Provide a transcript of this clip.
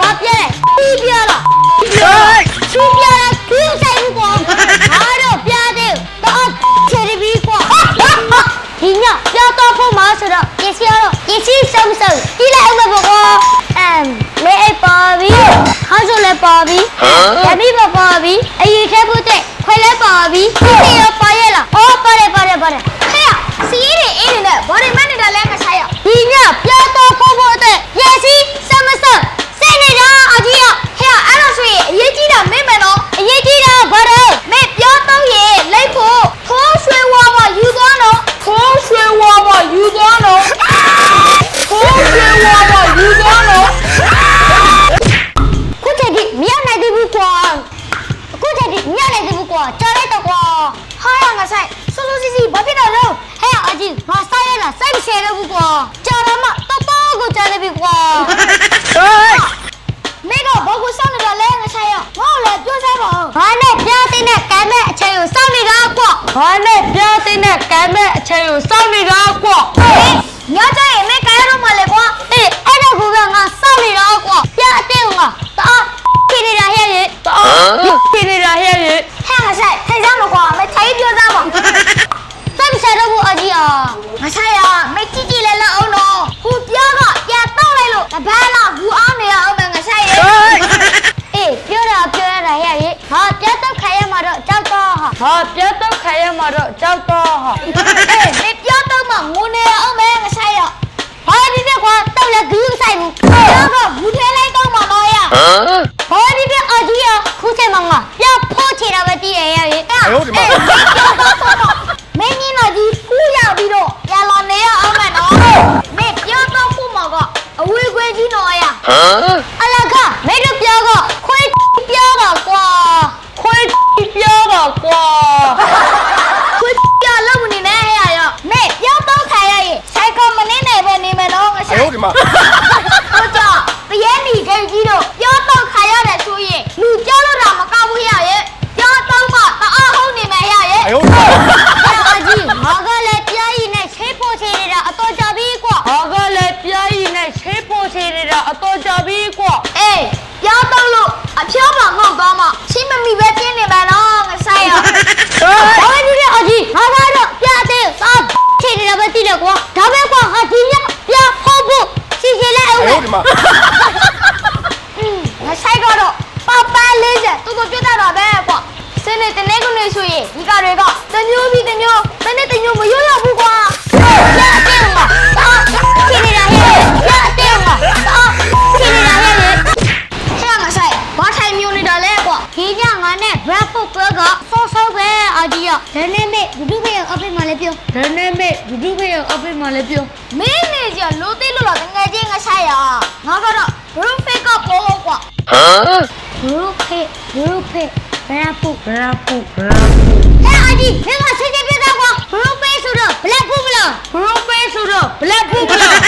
ဘာပြလဲပြီးပြလားချူပြလားခင်းဆိုင်ဘူးကွာအားတော့ပြသေးတော့ချေပြီးကွာဒီညပြတော့ဖို့မှာဆိုတော့ပစ္စည်းကတော့ပစ္စည်းစုံစုံဒီလိုက်အောင်ပဲကွာအမ်လေအိပ်ပါပြီခါဆိုလည်းပါပြီရမီပါပါပြီအယူထဲဖို့တဲ့ ကွာကြားလိုက်တော့ကွာဟာရငါဆိုင်စိုးစိုးစီစီဘာဖြစ်တော့လဲဟဲ့အကြီးငါဆိုင်ရလားစိုက်မရှယ်တော့ဘူးကွာကြားရမှာတော့တော့ကိုကြားနေပြီကွာမင်းတို့ဘာကိုစောင့်နေတာလဲငါဆိုင်ရငါ့ကိုလည်းပြောစမ်းပါဦးဘာနဲ့ပြတဲ့နဲ့ကမ်းမဲ့အချိန်ကိုစောင့်နေတာကွာဘာနဲ့ပြတဲ့နဲ့ကမ်းမဲ့အချိန်ကိုစောင့်နေတာကွာဟေးညကြရင်မင်းကမ်းရတော့မလဲကွာအေးအဲ့တော့ကငါစောင့် ဟာဟာပြတ်တော့ခိုင်ရမှာတော့ကြောက်တော့ဟာအေးမပြောတော့မှငိုနေအောင်မဲမဆိုင်ရဘာဒီပြကွာတော့လည်းဂူးဆိုင်ဘူးပြောကဘူးထဲလိုက်တော့မှတော့ရဘာဒီပြအကြီးရခုချိန်မှာငါပြဖို့ချေတာပဲတည်ရရဲ့ရေအဲ့ဟုတ်ဒီမှာမင်းကြီးတော့ကြီးဖူးရောက်ပြီးတော့ရလာနေရအောင်မယ်နော်မင်းပြောတော့ဖို့မှာကအဝေးခွဲကြီးနော်ရအလ တော်ပြီကွအေးပြောတော့လို့အဖျောပါငုံသွားမှချိမမီပဲပြင်းနေပါတော့ငါဆိုင်ရောဘာဝင်နေအကြီးငါကတော့ပြတဲ့သာချိန်နေတာပဲတိတယ်ကွာဒါပဲကွာငါဒီညပြဖို့ဖို့စီစီလိုက်အောင်ဟုတ်ဒီမှာငါဆိုင်ကတော့ပပလေးစတူတူပြတ်တာပဲကွာစနေတနေ့ကနေဆိုရင်ဒီကတွေကတမျိုးပြီးတမျိုးတနေ့တမျိုးမရွတ်ရဘူးကွာ ဒီညငါနဲ့ brand food ကဆော့ဆော့ပဲအာကြီးရဒါနဲ့မေဘဒုခေအပိတ်မှလည်းပြောဒါနဲ့မေဘဒုခေရဲ့အပိမှလည်းပြောမင်းနေကြလို့သိလို့လားငယ်ချင်းငါဆိုင်ရငါကတော့ဘရူဖေကပေါ်ဟုတ်ကွာဘရူဖေဘရူဖေဘရဖူဘရာဖူဘရာဖူဟဲ့အကြီးမင်းကစစ်စစ်ပြတ်သားကွာဘရူဖေဆိုတော့ဘလက်ဖူမလားဘရိုပေးဆိုတော့ဘလက်ဖူဘလားအေး